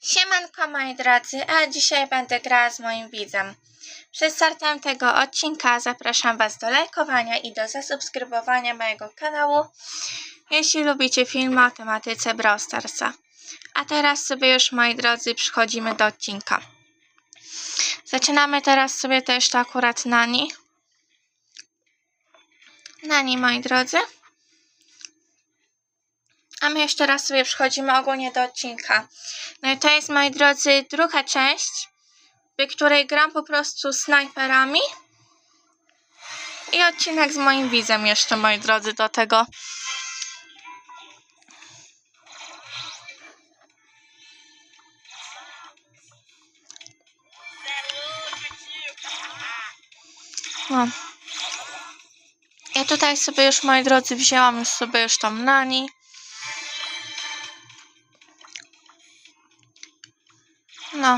Siemanko moi drodzy, a dzisiaj będę grała z moim widzem. Przed startem tego odcinka zapraszam Was do lajkowania i do zasubskrybowania mojego kanału, jeśli lubicie filmy o tematyce Brawl Starsa. A teraz sobie już moi drodzy przechodzimy do odcinka. Zaczynamy teraz sobie też to akurat Nani. Nani moi drodzy. A my jeszcze raz sobie przechodzimy ogólnie do odcinka. No i to jest, moi drodzy, druga część, w której gram po prostu snajperami. I odcinek z moim widzem jeszcze, moi drodzy, do tego. No. Ja tutaj sobie już, moi drodzy, wzięłam już sobie już tą nani. No.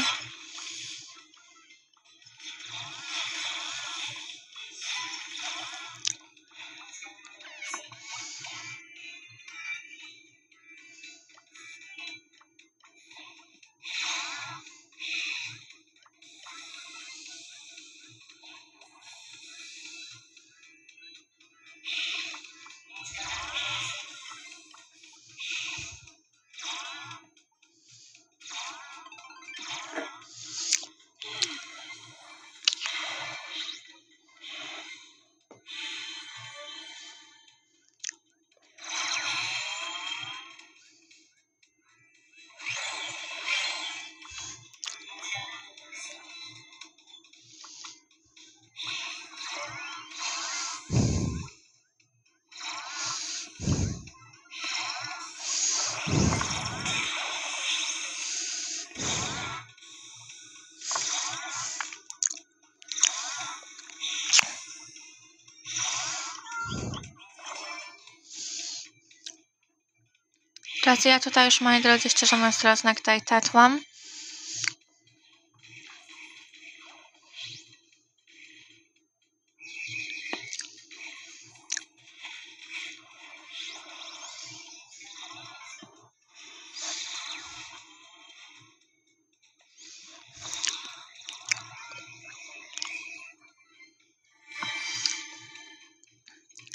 Teraz ja tutaj już, moi drodzy, szczerze mówiąc, na tutaj tetłam.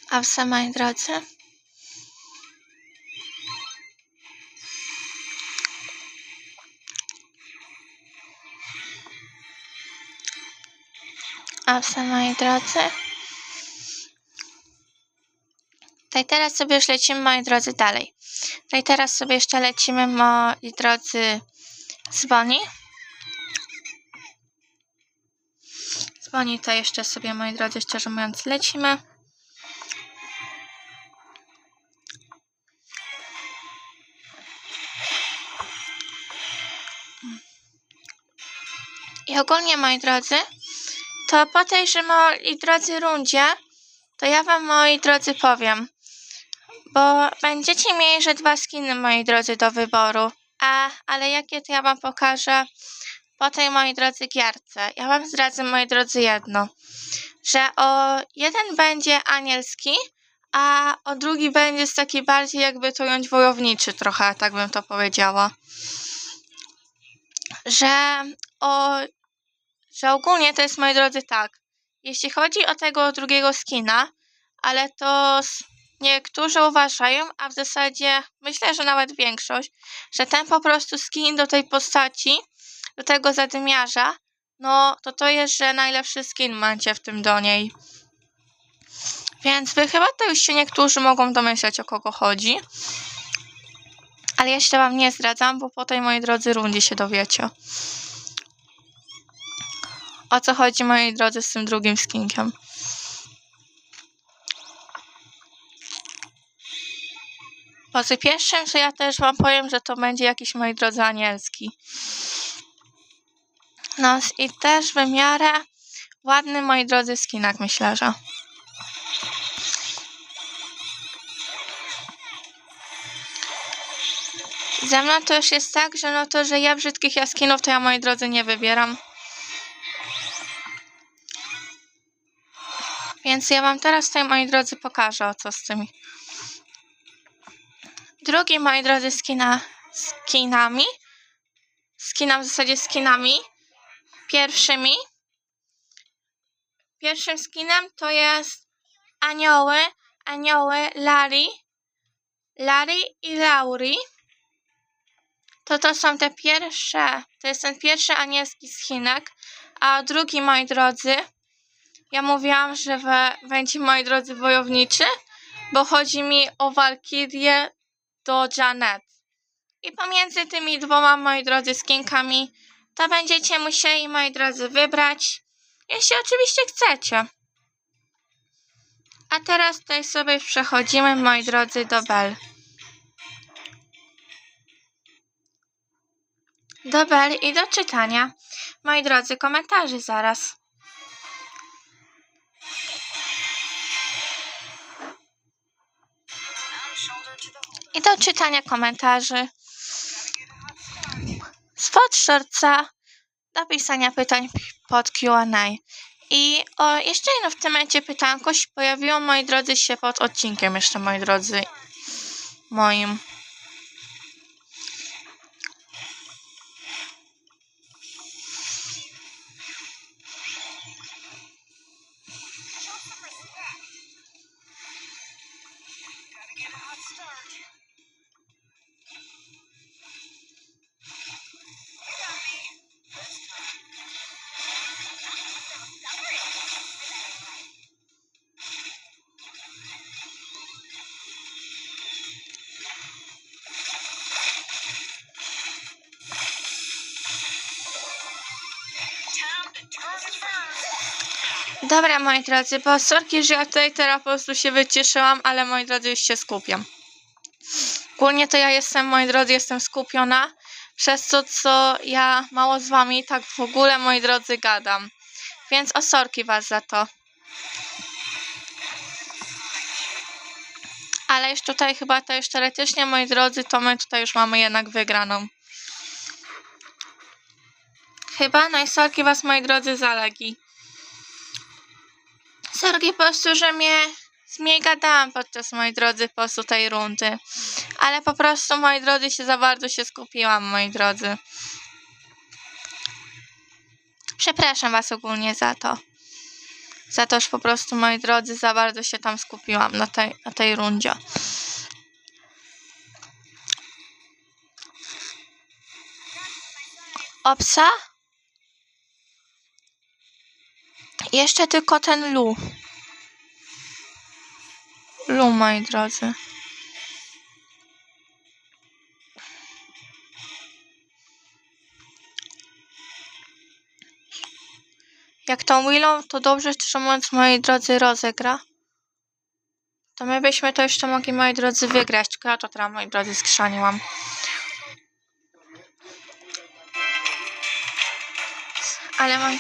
A wse, moi drodzy. A wse, moi drodzy. Tutaj teraz sobie już lecimy, moi drodzy, dalej. Tutaj teraz sobie jeszcze lecimy, moi drodzy, z Boni. Z Boni tutaj jeszcze sobie, moi drodzy, szczerze mówiąc, lecimy. I ogólnie, moi drodzy, to po tejże, moi drodzy, rundzie, to ja wam, moi drodzy, powiem. Bo będziecie mieli, że dwa skiny, moi drodzy, do wyboru. A, ale jakie to ja wam pokażę po tej, moi drodzy, gierce. Ja wam zdradzę, moi drodzy, jedno. Że o jeden będzie anielski, a o drugi będzie z taki bardziej, jakby to jąć wojowniczy trochę, tak bym to powiedziała. Że o że ogólnie to jest, moi drodzy, tak. Jeśli chodzi o tego drugiego skina, ale to niektórzy uważają, a w zasadzie myślę, że nawet większość, że ten po prostu skin do tej postaci, do tego zadymiarza, no to to jest, że najlepszy skin macie w tym do niej. Więc wy chyba to już się niektórzy mogą domyśleć, o kogo chodzi. Ale jeszcze wam nie zdradzam, bo po tej, moi drodzy, rundzie się dowiecie o co chodzi, moi drodzy, z tym drugim skinkiem. Po tym pierwszym, to ja też wam powiem, że to będzie jakiś, moi drodzy, anielski. No i też w miarę ładny, moi drodzy, skinak, myślę, że. Ze mną to już jest tak, że no to, że ja brzydkich jaskinów, to ja, moi drodzy, nie wybieram. Więc ja wam teraz tutaj, moi drodzy, pokażę o co z tymi. Drugi, moi drodzy, skina, skinami skinam, w zasadzie skinami pierwszymi. Pierwszym skinem to jest anioły, anioły Larry, Larry i Lauri. To to są te pierwsze, to jest ten pierwszy anielski skinek, a drugi, moi drodzy, ja mówiłam, że będzie, moi drodzy, wojowniczy, bo chodzi mi o Walkirię do Janet. I pomiędzy tymi dwoma, moi drodzy, skinkami, to będziecie musieli, moi drodzy, wybrać, jeśli oczywiście chcecie. A teraz tutaj sobie przechodzimy, moi drodzy, do Bell. Do Bell i do czytania. Moi drodzy, komentarzy zaraz. I do czytania komentarzy. Spod szorca do pisania pytań pod Q&A. I o, jeszcze jedno w tym momencie pytanko się pojawiło, moi drodzy, się pod odcinkiem jeszcze, moi drodzy, moim. Dobra, moi drodzy, bo sorki, że ja tutaj teraz po prostu się wycieszyłam, ale moi drodzy, już się skupiam. Ogólnie to ja jestem, moi drodzy, jestem skupiona, przez to, co ja mało z wami tak w ogóle, moi drodzy, gadam. Więc o sorki was za to. Ale już tutaj chyba to już teoretycznie, moi drodzy, to my tutaj już mamy jednak wygraną. Chyba, no i sorki was, moi drodzy, zalegi. Sorki po prostu, że mnie mniej gadałam podczas, moi drodzy, po prostu tej rundy. Ale po prostu, moi drodzy, się za bardzo się skupiłam, moi drodzy. Przepraszam was ogólnie za to. Za to, że po prostu, moi drodzy, za bardzo się tam skupiłam na tej, na tej rundzie. Opsa? Jeszcze tylko ten Lu. Lu, moi drodzy. Jak tą Willą, to dobrze, szczerze mówiąc, moi drodzy, rozegra. To my byśmy to jeszcze mogli, moi drodzy, wygrać. Tylko ja to teraz, moi drodzy, skrzaniłam. Ale moi...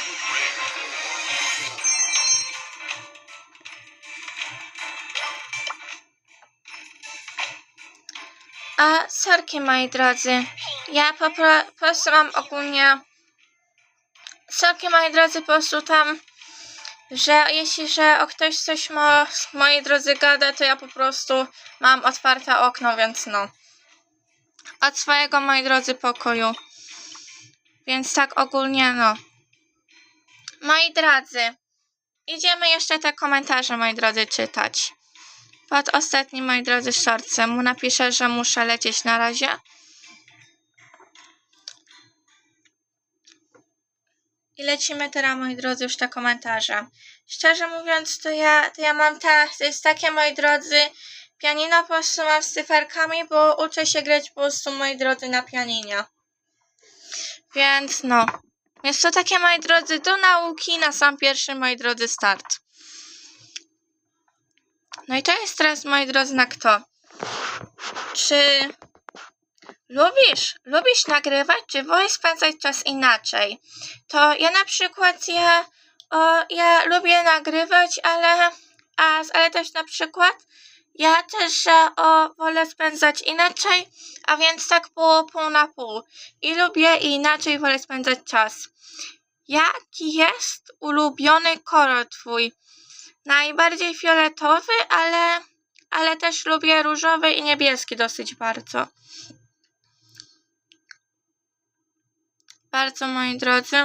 A sorki, moi drodzy. Ja po, pro- po prostu mam ogólnie. Sorki, moi drodzy, po prostu tam. Że jeśli, że o ktoś coś mo, moi drodzy gada, to ja po prostu mam otwarte okno, więc no. Od swojego, moi drodzy, pokoju. Więc tak ogólnie, no. Moi drodzy, idziemy jeszcze te komentarze, moi drodzy, czytać. Pod ostatnim, moi drodzy, shortsem mu napiszę, że muszę lecieć na razie. I lecimy teraz, moi drodzy, już te komentarze. Szczerze mówiąc, to ja, to ja mam ta, to jest takie, moi drodzy, pianino po prostu mam z cyferkami, bo uczę się grać po prostu, moi drodzy, na pianinie. Więc no, jest to takie, moi drodzy, do nauki na sam pierwszy, moi drodzy, start. No i to jest teraz, moi drodzy, na kto? Czy lubisz, lubisz nagrywać, czy wolisz spędzać czas inaczej? To ja na przykład, ja, o, ja lubię nagrywać, ale, a, ale też na przykład ja też że, o, wolę spędzać inaczej, a więc tak pół, pół na pół. I lubię i inaczej wolę spędzać czas. Jaki jest ulubiony kolor twój? Najbardziej fioletowy, ale, ale też lubię różowy i niebieski dosyć bardzo. bardzo, moi drodzy.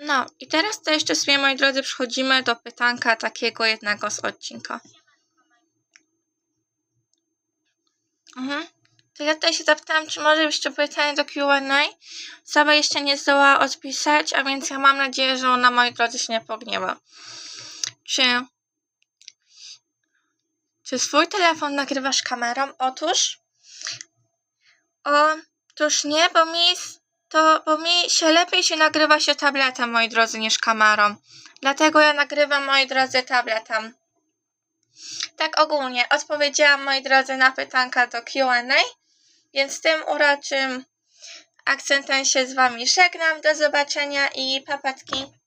No, i teraz to jeszcze sobie, moi drodzy, przechodzimy do pytanka takiego jednego z odcinka. Mhm. To ja tutaj się zapytałam, czy może jeszcze pytanie do Q&A. Saba jeszcze nie zdołała odpisać, a więc ja mam nadzieję, że ona, moi drodzy, się nie pogniewa. Czy... Czy swój telefon nagrywasz kamerą? Otóż... Otóż nie, bo mi, to, bo mi się lepiej się nagrywa się tabletem, moi drodzy, niż kamerą. Dlatego ja nagrywam, moi drodzy, tabletem. Tak ogólnie, odpowiedziałam, moi drodzy, na pytanka do Q&A, więc tym uroczym akcentem się z Wami żegnam. Do zobaczenia i papatki.